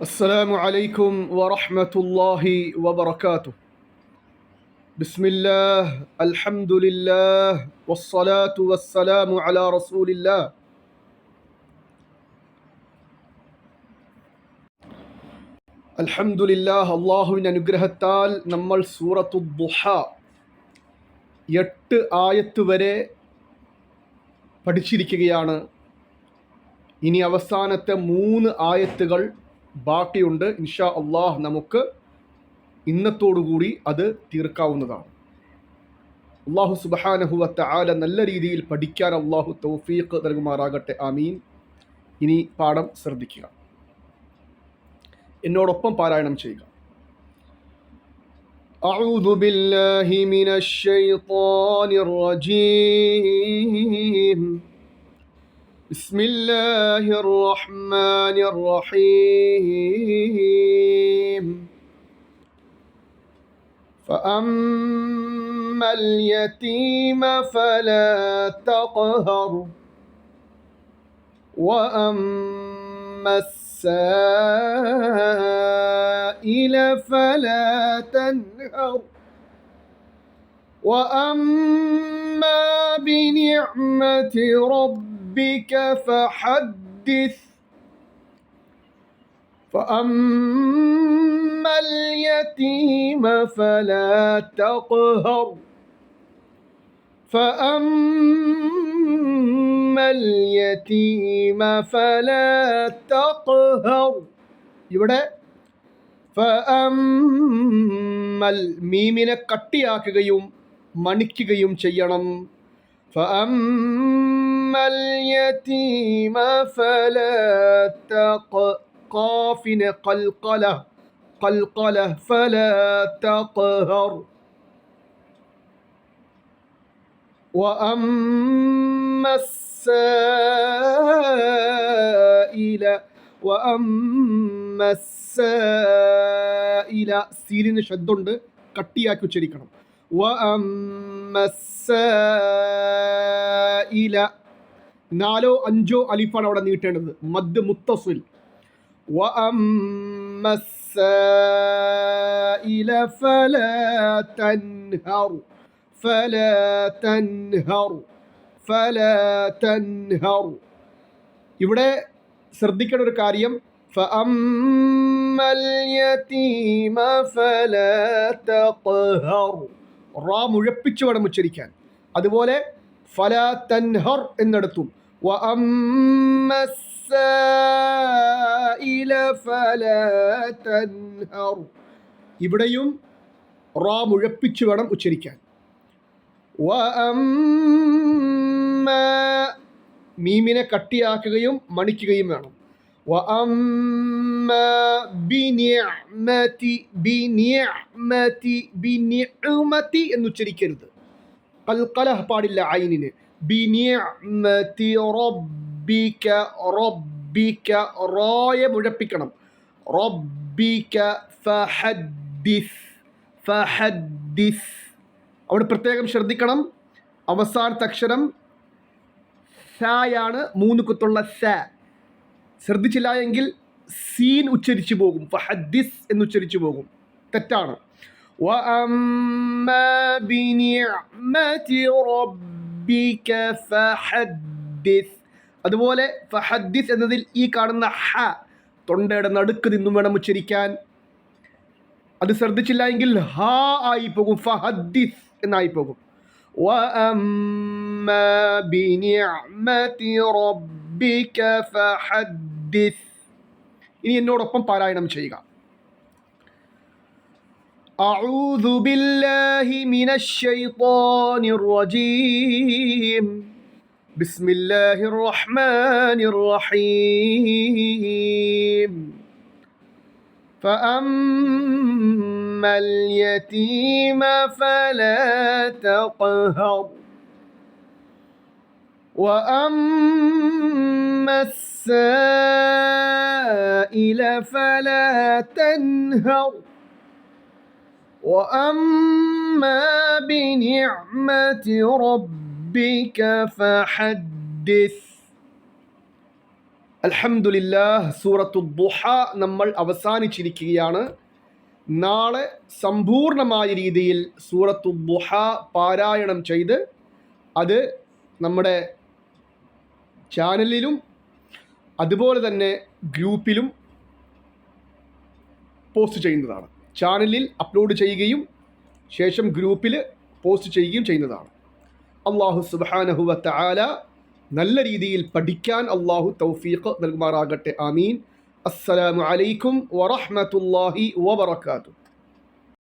السلام عليكم ورحمة الله وبركاته بسم الله الحمد لله والصلاة والسلام على رسول الله അൽഹംദുലില്ലാഹ് അള്ളാഹുവിൻ്റെ അനുഗ്രഹത്താൽ നമ്മൾ സൂറത്തു ദുഹ എട്ട് ആയത്ത് വരെ പഠിച്ചിരിക്കുകയാണ് ഇനി അവസാനത്തെ മൂന്ന് ആയത്തുകൾ ബാക്കിയുണ്ട് ഇൻഷാ അള്ളാഹ് നമുക്ക് ഇന്നത്തോടുകൂടി അത് തീർക്കാവുന്നതാണ് അള്ളാഹു സുബഹാനഹുവത്ത ആല നല്ല രീതിയിൽ പഠിക്കാൻ അള്ളാഹു തൗഫീഖ് നൽകുമാറാകട്ടെ ആമീൻ ഇനി പാഠം ശ്രദ്ധിക്കുക എന്നോടൊപ്പം പാരായണം ചെയ്യുക أعوذ بالله من الشيطان الرجيم بسم الله الرحمن الرحيم. فأما اليتيم فلا تقهر. وأما السائل فلا تنهر. وأما بنعمة ربك فحدث فأما اليتيم فلا تقهر فأما اليتيم فلا تقهر ഇവിടെ ഫഅമ്മൽ മീമിനെ കട്ടിയാക്കുകയും മണിക്കുകയും ചെയ്യണം ഫഅമ്മൽ യതീമ ഫലാ തഖ ഖാഫിനെ ഖൽഖല ഖൽഖല ഫലാ തഖഹർ وأما السائل وأما السائل സീലിന് ശബ്ദമുണ്ട് കട്ടിയാക്കി ഉച്ചരിക്കണം وأما السائل നാലോ അഞ്ചോ അലിഫാണ് അവിടെ നീട്ടേണ്ടത്. മദ് മുത്തസിൽ. ഇവിടെ ശ്രദ്ധിക്കേണ്ട ഒരു കാര്യം. റാ മുഴപ്പിച്ചു വേണം ഉച്ചരിക്കാൻ. അതുപോലെ ഫല തൻഹർ എന്നെടുത്തു. ഇവിടെയും റോ മുഴപ്പിച്ചു വേണം ഉച്ചരിക്കാൻ. മീമിനെ കട്ടിയാക്കുകയും മണിക്കുകയും വേണം. എന്നുച്ചരിക്കരുത്. കൽക്കലഹ് പാടില്ല ഐനിന്. ബിനിഅമതി റബ്ബിക റബ്ബിക റോയെ മുഴപ്പിക്കണം. റബ്ബിക അവിടെ പ്രത്യേകം ശ്രദ്ധിക്കണം. അവസാനത്തെ അക്ഷരം സായാണ് മൂന്ന് കുത്തുള്ള സ ശ്രദ്ധിച്ചില്ല എങ്കിൽ സീൻ ഉച്ചരിച്ചു പോകും. ഫഹദ്ദിസ് എന്ന് ഉച്ചരിച്ചു പോകും. തെറ്റാണ്. وأما بنعمة ربك فحدث അതുപോലെ ഫഹദ്ദിസ് എന്നതിൽ ഈ കാണുന്ന ഹ തൊണ്ടയുടെ നടുക്ക് നിന്നും വേണം ഉച്ചരിക്കാൻ അത് ശ്രദ്ധിച്ചില്ല എങ്കിൽ ഹ ആയി പോകും ഫഹദ്ദിസ് എന്നായി പോകും وأما بنعمة ربك فحدث ഇനി എന്നോടൊപ്പം പാരായണം ചെയ്യുക أعوذ بالله من الشيطان الرجيم. بسم الله الرحمن الرحيم. فأما اليتيم فلا تقهر. وأما السائل فلا تنهر. وأما بنعمة ربك فحدث അൽഹംദുലില്ലാഹ് സൂറത്തു ദുഹ നമ്മൾ അവസാനിച്ചിരിക്കുകയാണ് നാളെ സമ്പൂർണമായ രീതിയിൽ സൂറത്തു ദുഹ പാരായണം ചെയ്ത് അത് നമ്മുടെ ചാനലിലും അതുപോലെ തന്നെ ഗ്രൂപ്പിലും പോസ്റ്റ് ചെയ്യുന്നതാണ് ചാനലിൽ അപ്ലോഡ് ചെയ്യുകയും ശേഷം ഗ്രൂപ്പിൽ പോസ്റ്റ് ചെയ്യുകയും ചെയ്യുന്നതാണ്. അള്ളാഹു സുബാനഹുവ തആല നല്ല രീതിയിൽ പഠിക്കാൻ അള്ളാഹു തൗഫീഖ് നൽകുമാറാകട്ടെ. ആമീൻ. അസ്സലാമു അലൈക്കും വറഹ്മത്തുള്ളാഹി വബറകാതുഹു.